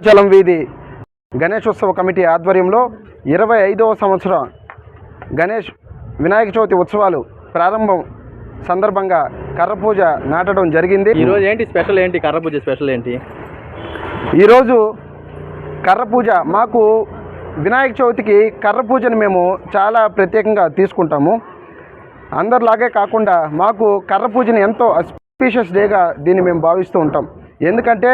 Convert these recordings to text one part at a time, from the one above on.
చలం వీధి గణేశోత్సవ కమిటీ ఆధ్వర్యంలో ఇరవై ఐదవ సంవత్సరం గణేష్ వినాయక చవితి ఉత్సవాలు ప్రారంభం సందర్భంగా కర్ర పూజ నాటడం జరిగింది. ఈ రోజు ఏంటి స్పెషల్ ఏంటి? కర్ర పూజ స్పెషల్ ఏంటి? ఈరోజు కర్ర పూజ మాకు వినాయక చవితికి కర్ర పూజను మేము చాలా ప్రత్యేకంగా తీసుకుంటాము. అందరిలాగే కాకుండా మాకు కర్ర పూజని ఎంతో అస్పీషియస్ డేగా దీన్ని మేము భావిస్తూ ఉంటాం. ఎందుకంటే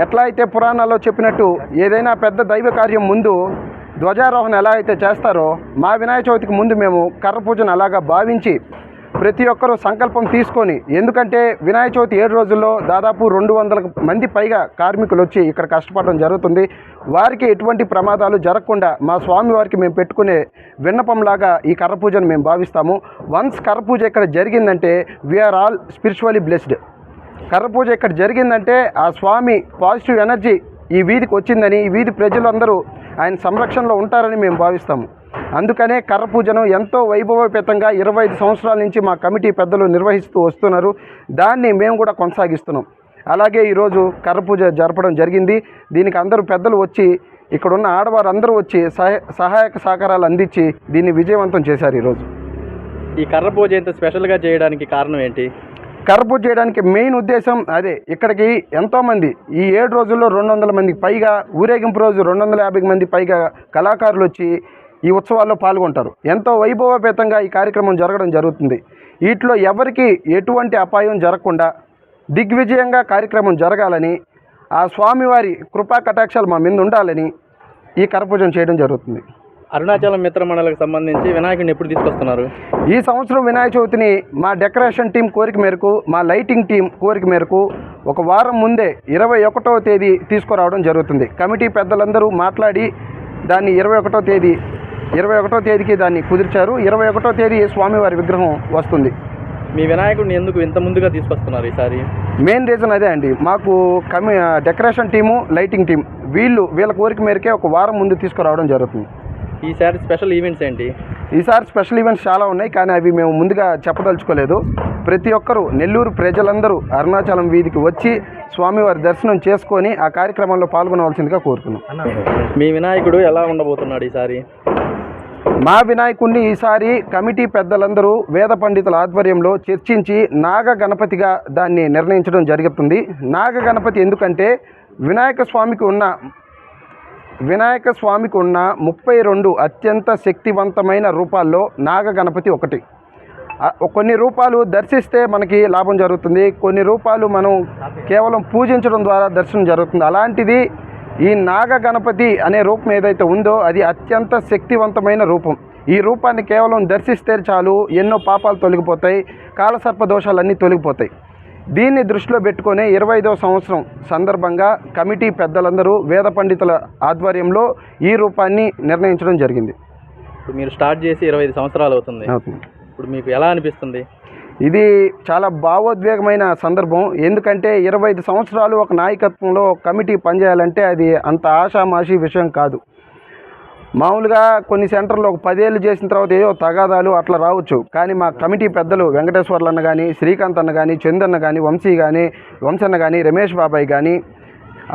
ఎట్లా అయితే పురాణాల్లో చెప్పినట్టు ఏదైనా పెద్ద దైవ కార్యం ముందు ధ్వజారోహణ ఎలా అయితే చేస్తారో మా వినాయక చవితికి ముందు మేము కర్ర పూజను అలాగా భావించి ప్రతి ఒక్కరూ సంకల్పం తీసుకొని ఎందుకంటే వినాయక చవితి ఏడు రోజుల్లో దాదాపు రెండు వందల మంది పైగా కార్మికులు వచ్చి ఇక్కడ కష్టపడడం జరుగుతుంది. వారికి ఎటువంటి ప్రమాదాలు జరగకుండా మా స్వామి వారికి మేము పెట్టుకునే విన్నపంలాగా ఈ కర్ర పూజను మేము భావిస్తాము. వన్స్ కర్ర పూజ ఇక్కడ జరిగిందంటే వీఆర్ ఆల్ స్పిరిచువలీ బ్లెస్డ్ కర్ర పూజ ఇక్కడ జరిగిందంటే ఆ స్వామి పాజిటివ్ ఎనర్జీ ఈ వీధికి వచ్చిందని ఈ వీధి ప్రజలందరూ ఆయన సంరక్షణలో ఉంటారని మేము భావిస్తాము. అందుకనే కర్ర పూజను ఎంతో వైభవపేతంగా ఇరవై ఐదు సంవత్సరాల నుంచి మా కమిటీ పెద్దలు నిర్వహిస్తూ వస్తున్నారు. దాన్ని మేము కూడా కొనసాగిస్తున్నాం. అలాగే ఈరోజు కర్ర పూజ జరపడం జరిగింది. దీనికి అందరూ పెద్దలు వచ్చి ఇక్కడున్న ఆడవారు అందరూ వచ్చి సహాయ సహాయక సహకారాలు అందించి దీన్ని విజయవంతం చేశారు ఈరోజు. ఈ కర్ర పూజ ఇంత స్పెషల్గా చేయడానికి కారణం ఏంటి? కర్ర చేయడానికి మెయిన్ ఉద్దేశం అదే ఇక్కడికి ఎంతోమంది ఈ ఏడు రోజుల్లో రెండు వందల మందికి పైగా ఊరేగింపు రోజు రెండు వందల యాభై మంది పైగా కళాకారులు వచ్చి ఈ ఉత్సవాల్లో పాల్గొంటారు. ఎంతో వైభవపేతంగా ఈ కార్యక్రమం జరగడం జరుగుతుంది. వీటిలో ఎవరికి ఎటువంటి అపాయం జరగకుండా దిగ్విజయంగా కార్యక్రమం జరగాలని ఆ స్వామివారి కృపా కటాక్షాలు మా మీద ఉండాలని ఈ కరపూజం చేయడం జరుగుతుంది. అరుణాచలం మిత్ర మండలికి సంబంధించి వినాయకుడిని ఎప్పుడు తీసుకొస్తున్నారు? ఈ సంవత్సరం వినాయక చవితిని మా డెకరేషన్ టీం కోరిక మేరకు మా లైటింగ్ టీం కోరిక మేరకు ఒక వారం ముందే ఇరవై ఒకటవ తేదీ తీసుకురావడం జరుగుతుంది. కమిటీ పెద్దలందరూ మాట్లాడి దాన్ని ఇరవై ఒకటో తేదీ ఇరవై ఒకటో తేదీకి దాన్ని కుదిర్చారు. ఇరవై ఒకటో తేదీ స్వామివారి విగ్రహం వస్తుంది. మీ వినాయకుడిని ఎందుకు ఇంత ముందుగా తీసుకొస్తున్నారు ఈసారి? మెయిన్ రీజన్ అదే అండి. మాకు కమి డెకరేషన్ టీము లైటింగ్ టీం వీళ్ళు వీళ్ళ కోరిక మేరకే ఒక వారం ముందు తీసుకురావడం జరుగుతుంది. ఈసారి స్పెషల్ ఈవెంట్స్ ఏంటి? ఈసారి స్పెషల్ ఈవెంట్స్ చాలా ఉన్నాయి కానీ అవి మేము ముందుగా చెప్పదలుచుకోలేదు. ప్రతి ఒక్కరూ నెల్లూరు ప్రజలందరూ అరుణాచలం వీధికి వచ్చి స్వామివారి దర్శనం చేసుకొని ఆ కార్యక్రమంలో పాల్గొనవలసిందిగా కోరుతున్నాం. మీ వినాయకుడు ఎలా ఉండబోతున్నాడు ఈసారి? మా వినాయకుడిని ఈసారి కమిటీ పెద్దలందరూ వేద పండితుల ఆధ్వర్యంలో చర్చించి నాగ గణపతిగా దాన్ని నిర్ణయించడం జరుగుతుంది. నాగ గణపతి ఎందుకంటే వినాయక స్వామికి ఉన్న వినాయక స్వామికి ఉన్న ముప్పై రెండు అత్యంత శక్తివంతమైన రూపాల్లో నాగ గణపతి ఒకటి కొన్ని రూపాలు దర్శిస్తే మనకి లాభం జరుగుతుంది. కొన్ని రూపాలు మనం కేవలం పూజించడం ద్వారా దర్శనం జరుగుతుంది. అలాంటిది ఈ నాగ గణపతి అనే రూపం ఏదైతే ఉందో అది అత్యంత శక్తివంతమైన రూపం. ఈ రూపాన్ని కేవలం దర్శిస్తే చాలు ఎన్నో పాపాలు తొలగిపోతాయి కాలసర్ప దోషాలన్నీ తొలగిపోతాయి. దీన్ని దృష్టిలో పెట్టుకొని ఇరవై ఐదవ సంవత్సరం సందర్భంగా కమిటీ పెద్దలందరూ వేద పండితుల ఆధ్వర్యంలో ఈ రూపాన్ని నిర్ణయించడం జరిగింది. ఇప్పుడు మీరు స్టార్ట్ చేసి ఇరవై ఐదు సంవత్సరాలు అవుతుంది. ఇప్పుడు మీకు ఎలా అనిపిస్తుంది? ఇది చాలా భావోద్వేగమైన సందర్భం. ఎందుకంటే ఇరవై ఐదు సంవత్సరాలు ఒక నాయకత్వంలో కమిటీ పనిచేయాలంటే అది అంత ఆషామాషి విషయం కాదు. మామూలుగా కొన్ని సెంటర్లు ఒక పదేళ్ళు చేసిన తర్వాత ఏదో తగాదాలు అట్లా రావచ్చు. కానీ మా కమిటీ పెద్దలు వెంకటేశ్వర్లు అన్న కానీ శ్రీకాంత్ అన్న కానీ చందన్న కానీ వంశీ కానీ వంశన్న కానీ రమేష్ బాబాయ్ కానీ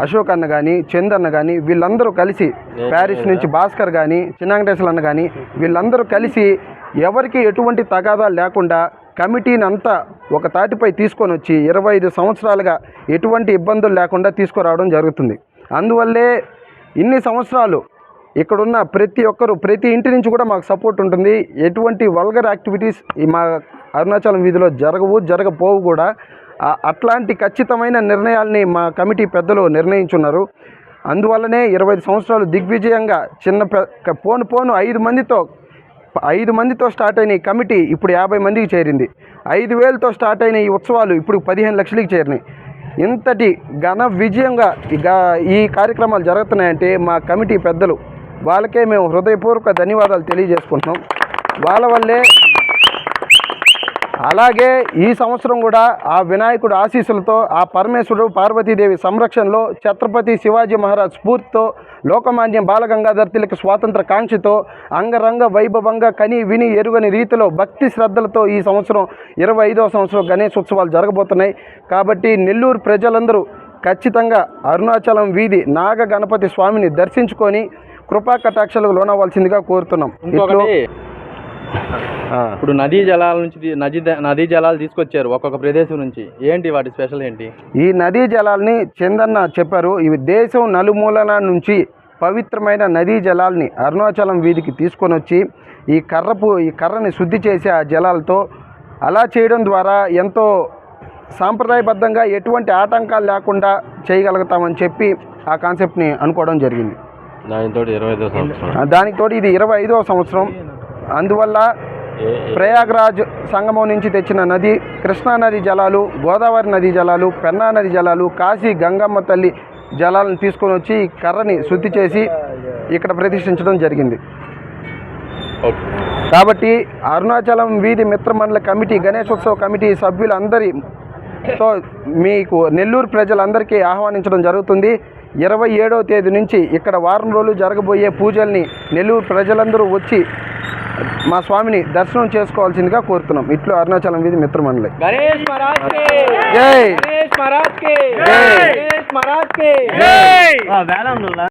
అశోక్ అన్న కానీ చంద్ అన్న కానీ వీళ్ళందరూ కలిసి ప్యారిస్ నుంచి భాస్కర్ కానీ చిన్న వెంకటేశ్వర అన్న కానీ వీళ్ళందరూ కలిసి ఎవరికి ఎటువంటి తగాదాలు లేకుండా కమిటీని అంతా ఒక తాటిపై తీసుకొని వచ్చి ఇరవై ఐదు సంవత్సరాలుగా ఎటువంటి ఇబ్బందులు లేకుండా తీసుకురావడం జరుగుతుంది. అందువల్లే ఇన్ని సంవత్సరాలు ఇక్కడున్న ప్రతి ఒక్కరు ప్రతి ఇంటి నుంచి కూడా మాకు సపోర్ట్ ఉంటుంది. ఎటువంటి వల్గర్ యాక్టివిటీస్ ఈ మా అరుణాచలం వీధిలో జరగవు జరగపోవు కూడా. అట్లాంటి ఖచ్చితమైన నిర్ణయాల్ని మా కమిటీ పెద్దలు నిర్ణయించున్నారు. అందువల్లనే ఇరవై సంవత్సరాలు దిగ్విజయంగా చిన్న పోను పోను ఐదు మందితో ఐదు మందితో స్టార్ట్ అయిన ఈ కమిటీ ఇప్పుడు యాభై మందికి చేరింది. ఐదు వేలతో స్టార్ట్ అయిన ఈ ఉత్సవాలు ఇప్పుడు పదిహేను లక్షలకి చేరినాయి. ఇంతటి ఘన విజయంగా ఈ ఈ కార్యక్రమాలు జరుగుతున్నాయంటే మా కమిటీ పెద్దలు వాళ్ళకే మేము హృదయపూర్వక ధన్యవాదాలు తెలియజేసుకుంటున్నాం. వాళ్ళ వల్లే అలాగే ఈ సంవత్సరం కూడా ఆ వినాయకుడు ఆశీస్సులతో ఆ పరమేశ్వరుడు పార్వతీదేవి సంరక్షణలో ఛత్రపతి శివాజీ మహారాజ్ స్ఫూర్తితో లోకమాన్యం బాలగంగాధర్ తిలక స్వాతంత్ర కాంక్షతో అంగరంగ వైభవంగా కని విని ఎరుగని రీతిలో భక్తి శ్రద్ధలతో ఈ సంవత్సరం ఇరవై ఐదవ సంవత్సరం గణేష్ ఉత్సవాలు జరగబోతున్నాయి. కాబట్టి నెల్లూరు ప్రజలందరూ ఖచ్చితంగా అరుణాచలం వీధి నాగ గణపతి స్వామిని దర్శించుకొని కృపా కటాక్షలకు లోనవ్వాల్సిందిగా కోరుతున్నాం. ఇప్పుడు నదీ జలాల నుంచి నదీ నదీ జలాలు తీసుకొచ్చారు ఒక్కొక్క ప్రదేశం నుంచి. ఏంటి వాటి స్పెషల్ ఏంటి? ఈ నదీ జలాల్ని చందన్న చెప్పారు. ఇవి దేశం నలుమూలల నుంచి పవిత్రమైన నదీ జలాల్ని అరుణాచలం వీధికి తీసుకొని వచ్చి ఈ కర్రపు ఈ కర్రని శుద్ధి చేసి ఆ జలాలతో అలా చేయడం ద్వారా ఎంతో సాంప్రదాయబద్ధంగా ఎటువంటి ఆటంకాలు లేకుండా చేయగలుగుతామని చెప్పి ఆ కాన్సెప్ట్ని అనుకోవడం జరిగింది. దానికి తోడు ఇది ఇరవై ఐదవ సంవత్సరం. అందువల్ల ప్రయాగ్రాజ్ సంగమం నుంచి తెచ్చిన నది కృష్ణా నది జలాలు గోదావరి నది జలాలు పెన్నా నది జలాలు కాశీ గంగమ్మ తల్లి జలాలను తీసుకొని వచ్చి ఈ కర్రని శుద్ధి చేసి ఇక్కడ ప్రతిష్ఠించడం జరిగింది. కాబట్టి అరుణాచలం వీధి మిత్రమండల కమిటీ గణేశోత్సవ కమిటీ సభ్యులందరితో మీకు నెల్లూరు ప్రజలందరికీ ఆహ్వానించడం జరుగుతుంది. ఇరవై ఏడవ తేదీ నుంచి ఇక్కడ వారం రోజులు జరగబోయే పూజల్ని నెల్లూరు ప్రజలందరూ వచ్చి మా స్వామిని దర్శనం చేసుకోవాల్సిందిగా కోరుతున్నాం. ఇట్లు అరుణాచలం వీధి మిత్రమండలి. గణేష్ మహారాజ్ కే! జై! గణేష్ మహారాజ్ కే! జై. గణేష్ మహారాజ్ కే!